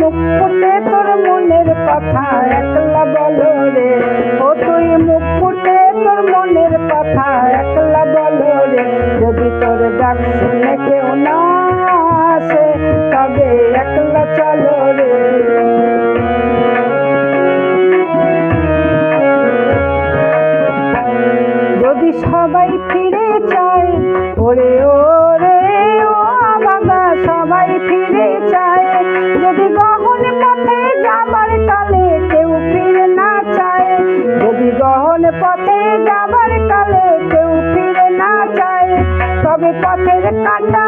মুখ ফুটে তোর মনের কথা? একলা বলো রে ও মুখ ফুটে তোর মনের কথা? একলা বলো রে, যদি তোর ডাক শুনে কেউ না আসে, তবে একলা চলো রে। যদি সবাই ফিরে চায় ওরে ওরে তবে পথের কাটা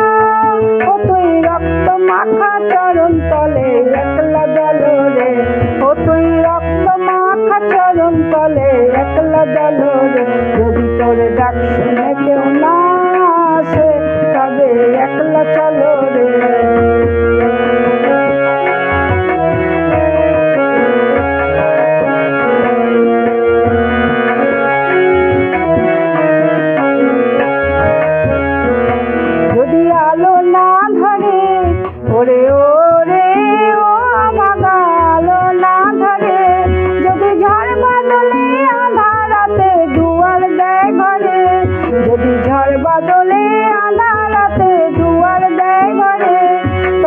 ও তুই রক্ত মাখা চরণ তলে একলা দল রে। ও তুই রক্ত মাখা চরণ তলে একলা দল রে। যদি তোর ডাক শুনে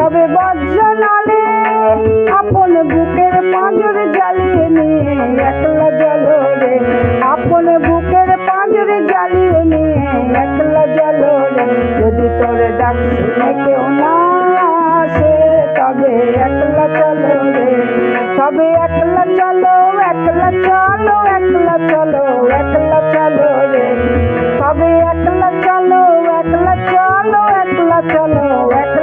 তবে বজ্র নালে আপন বুকের পাঁজর জ্বালিয়ে নিয়ে একলা জলো রে। আপন বুকের পাঁজর জ্বালিয়ে নিয়ে একলা জলো রে। যদি তোর ডাক শুনে কেউ না আসে, তবে একলা চলো রে। তবে একলা চলো একলা চলো একলা চলো একলা চলো রে। তবে একলা চলো একলা চলো একলা চলো একলা